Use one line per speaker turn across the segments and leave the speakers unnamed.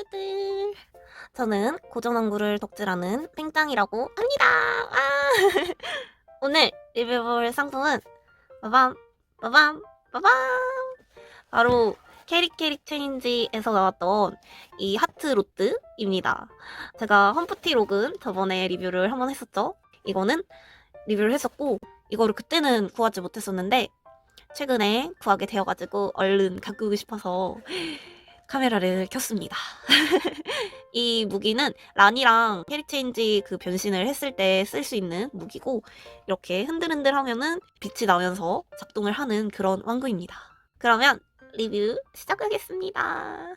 친구들. 저는 고전왕구를 독주라는 뺑짱이라고 합니다. 아! 오늘 리뷰볼 상품은 빠밤, 빠밤, 빠밤. 바로 캐릭캐릭 체인지에서 나왔던 이 하트 로트입니다. 제가 험프티 록은 저번에 리뷰를 한번 했었죠. 이거는 리뷰를 했었고, 이거를 그때는 구하지 못했었는데, 최근에 구하게 되어가지고 얼른 갖고 싶어서 카메라를 켰습니다. 이 무기는 란이랑 캐릭체인지 그 변신을 했을 때 쓸 수 있는 무기고 이렇게 흔들흔들 하면은 빛이 나면서 작동을 하는 그런 왕구입니다. 그러면 리뷰 시작하겠습니다.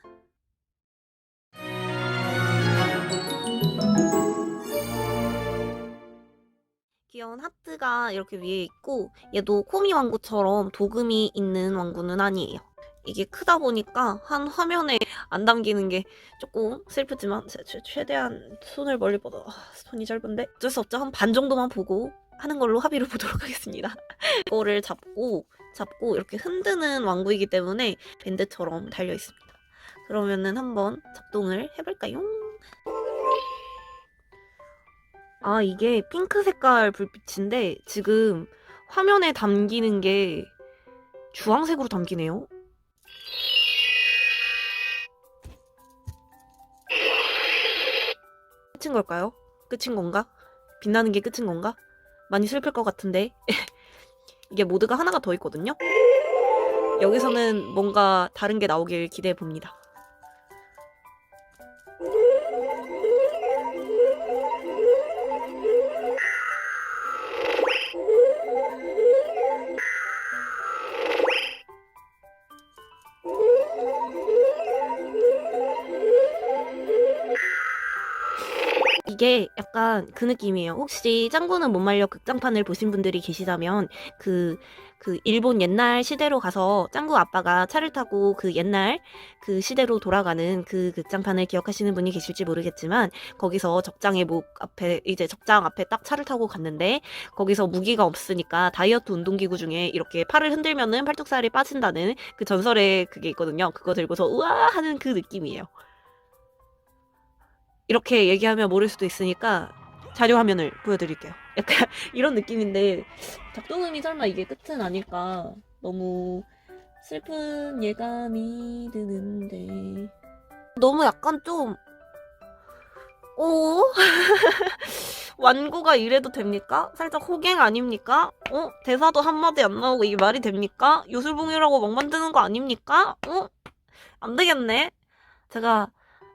귀여운 하트가 이렇게 위에 있고 얘도 코미 왕구처럼 도금이 있는 왕구는 아니에요. 이게 크다 보니까 한 화면에 안 담기는 게 조금 슬프지만 최대한 손을 멀리 뻗어 아, 손이 짧은데? 어쩔 수 없죠. 한 반 정도만 보고 하는 걸로 합의를 보도록 하겠습니다. 이거를 잡고 잡고 이렇게 흔드는 왕구이기 때문에 밴드처럼 달려 있습니다. 그러면은 한번 작동을 해볼까요? 아 이게 핑크 색깔 불빛인데 지금 화면에 담기는 게 주황색으로 담기네요 끝인 걸까요? 끝인 건가? 빛나는 게 끝인 건가? 많이 슬플 것 같은데 이게 모드가 하나가 더 있거든요. 여기서는 뭔가 다른 게 나오길 기대해 봅니다. 이게 약간 그 느낌이에요. 혹시 짱구는 못 말려 극장판을 보신 분들이 계시다면 그, 그 일본 옛날 시대로 가서 짱구 아빠가 차를 타고 그 옛날 그 시대로 돌아가는 그 극장판을 기억하시는 분이 계실지 모르겠지만 거기서 적장의 목 앞에 이제 적장 앞에 딱 차를 타고 갔는데 거기서 무기가 없으니까 다이어트 운동기구 중에 이렇게 팔을 흔들면은 팔뚝살이 빠진다는 그 전설의 그게 있거든요. 그거 들고서 우와 하는 그 느낌이에요. 이렇게 얘기하면 모를 수도 있으니까 자료 화면을 보여드릴게요. 약간 이런 느낌인데 작동음이 설마 이게 끝은 아닐까 너무 슬픈 예감이 드는데 너무 약간 좀 오? 완구가 이래도 됩니까? 살짝 호갱 아닙니까? 어? 대사도 한마디 안 나오고 이게 말이 됩니까? 요술봉이라고 막 만드는 거 아닙니까? 어? 안 되겠네. 제가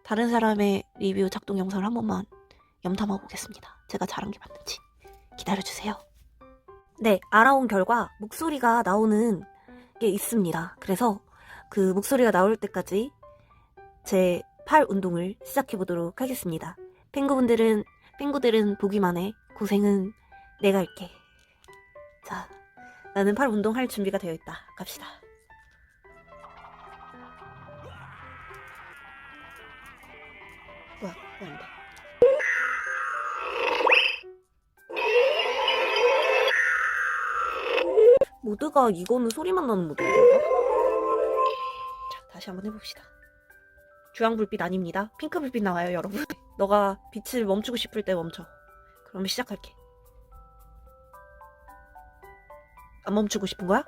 다른 사람의 리뷰 작동 영상을 한 번만 염탐하고 오겠습니다. 제가 잘한 게 맞는지 기다려주세요. 네, 알아온 결과 목소리가 나오는 게 있습니다. 그래서 그 목소리가 나올 때까지 제 팔 운동을 시작해 보도록 하겠습니다. 펭구분들은 펭구들은 보기만 해. 고생은 내가 할게. 자, 나는 팔 운동할 준비가 되어 있다. 갑시다. 돼? 모드가 이거는 소리만 나는 모드인가? 자, 다시 한번 해봅시다. 주황 불빛 아닙니다. 핑크 불빛 나와요, 여러분. 너가 빛을 멈추고 싶을 때 멈춰. 그러면 시작할게. 안 멈추고 싶은 거야?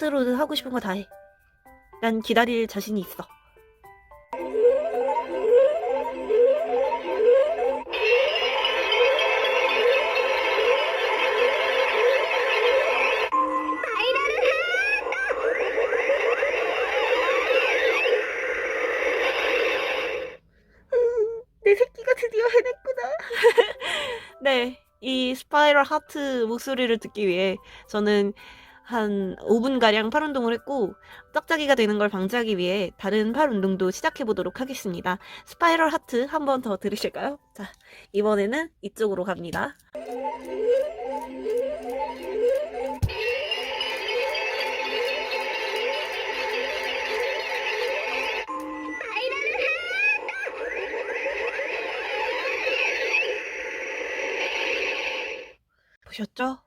하트로드 하고 싶은 거 다 해. 난 기다릴 자신이 있어. 내 새끼가 드디어 해냈구나. 네, 이 스파이럴 하트 목소리를 듣기 위해 저는 한 5분가량 팔 운동을 했고, 짝짝이가 되는 걸 방지하기 위해 다른 팔 운동도 시작해 보도록 하겠습니다. 스파이럴 하트 한 번 더 들으실까요? 자, 이번에는 이쪽으로 갑니다. 보셨죠?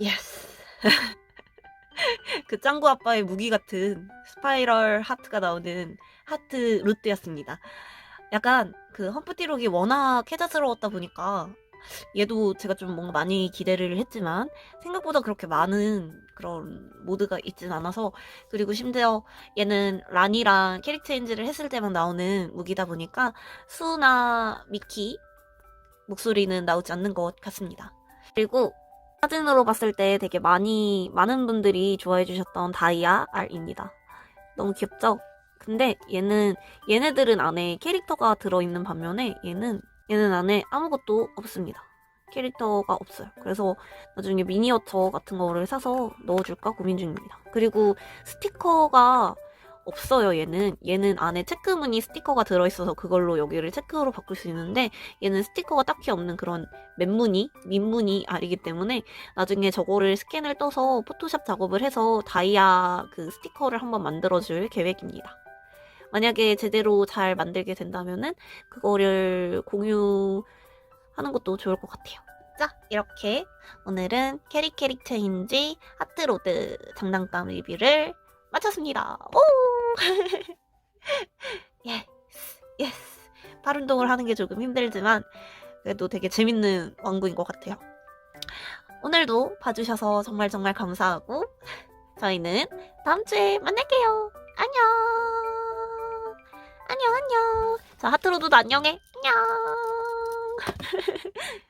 예스. 그 짱구 아빠의 무기 같은 스파이럴 하트가 나오는 하트 루트였습니다. 약간 그 험프티록이 워낙 해자스러웠다 보니까 얘도 제가 좀 뭔가 많이 기대를 했지만 생각보다 그렇게 많은 그런 모드가 있진 않아서 그리고 심지어 얘는 란이랑 캐릭터 체인지를 했을 때만 나오는 무기다 보니까 수나 미키 목소리는 나오지 않는 것 같습니다. 그리고 사진으로 봤을 때 되게 많이 많은 분들이 좋아해 주셨던 다이아 R입니다. 너무 귀엽죠? 근데 얘는 얘네들은 안에 캐릭터가 들어있는 반면에 얘는 얘는 안에 아무것도 없습니다. 캐릭터가 없어요. 그래서 나중에 미니어처 같은 거를 사서 넣어줄까 고민 중입니다. 그리고 스티커가 없어요, 얘는. 얘는 안에 체크무늬 스티커가 들어있어서 그걸로 여기를 체크로 바꿀 수 있는데 얘는 스티커가 딱히 없는 그런 맨무늬, 민무늬 알이기 때문에 나중에 저거를 스캔을 떠서 포토샵 작업을 해서 다이아 그 스티커를 한번 만들어줄 계획입니다. 만약에 제대로 잘 만들게 된다면은 그거를 공유하는 것도 좋을 것 같아요. 자, 이렇게 오늘은 캐릭 캐릭 체인지 하트로드 장난감 리뷰를 마쳤습니다. 오! 예스, 예스. 팔 운동을 하는 게 조금 힘들지만 그래도 되게 재밌는 왕국인 것 같아요. 오늘도 봐주셔서 정말 정말 감사하고 저희는 다음 주에 만날게요. 안녕. 안녕 안녕. 자 하트로드도 안녕해. 안녕.